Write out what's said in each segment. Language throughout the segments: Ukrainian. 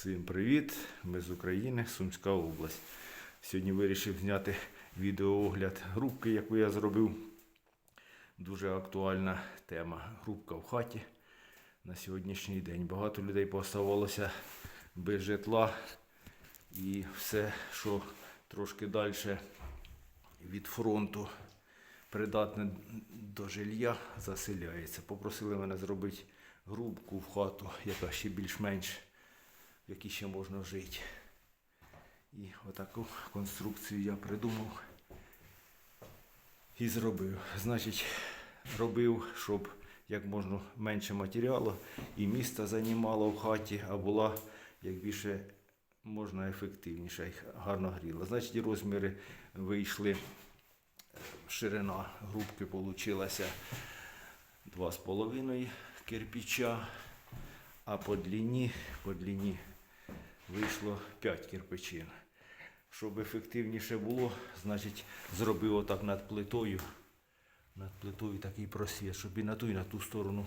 Всім привіт! Ми з України, Сумська область. Сьогодні вирішив зняти відеоогляд грубки, яку я зробив. Дуже актуальна тема. Грубка в хаті на сьогоднішній день. Багато людей поставалося без житла і все, що трошки далі від фронту придатне до жилья, заселяється. Попросили мене зробити грубку в хату, яка ще більш-менш, в якій ще можна жити. І отаку конструкцію я придумав і зробив. Значить, робив, щоб як можна менше матеріалу і міста займало в хаті, а була як більше можна ефективніше і гарно гріла. Значить, розміри вийшли. Ширина грубки получилася 2,5 кирпича, а по длині, по длині вийшло 5 кирпичин. Щоб ефективніше було, значить, зробив отак над плитою. Над плитою такий просвіт, щоб і на ту, і на ту сторону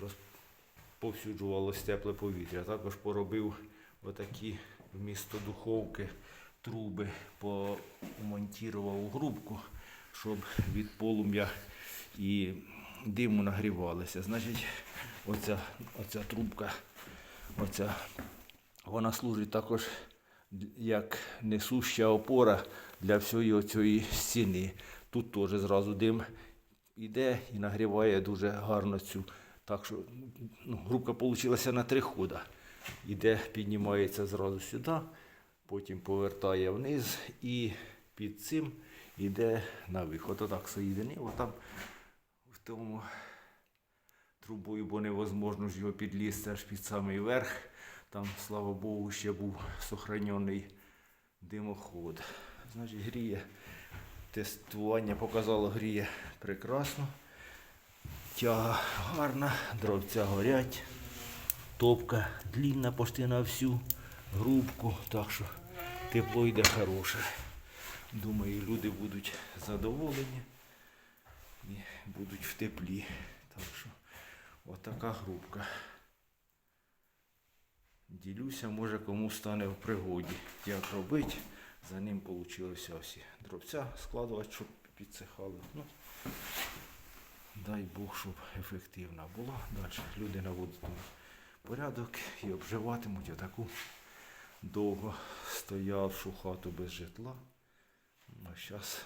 розповсюджувалося тепле повітря. Також поробив отакі вмісто духовки труби, помонтував у грубку, щоб від полум'я і диму нагрівалися. Значить, оця, оця трубка, оця, вона служить також як несуща опора для всієї цієї стіни. Тут теж зразу дим іде і нагріває дуже гарно цю. Так що ну, грубка вийшла на три хода. Іде, піднімається зразу сюди, потім повертає вниз і під цим йде на виход. Отак соєдинив, отам в тому трубою, бо невозможно ж його підлізти аж під самий верх. Там, слава Богу, ще був сохранений димоход. Значить, гріє. Тестування показало, гріє прекрасно. Тяга гарна, дровця горять. Топка длінна почти на всю грубку, так що тепло йде хороше. Думаю, люди будуть задоволені і будуть в теплі. Так що отака грубка. Ділюся, може кому стане в пригоді. Як робити. За ним вийшло всі дровця складувати, щоб підсихали. Ну, дай Бог, щоб ефективно було. Далі люди наводять порядок і обживатимуть отаку довго стоявшу хату без житла. А зараз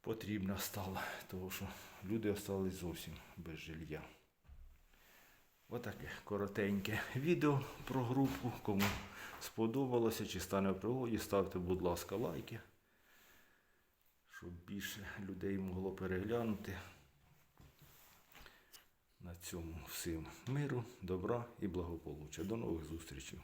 потрібна стала, тому що люди залишились зовсім без жилья. Отаке коротеньке відео про групу. Кому сподобалося чи стане в пригоді, ставте, будь ласка, лайки, щоб більше людей могло переглянути. На цьому всім миру, добра і благополуччя. До нових зустрічей.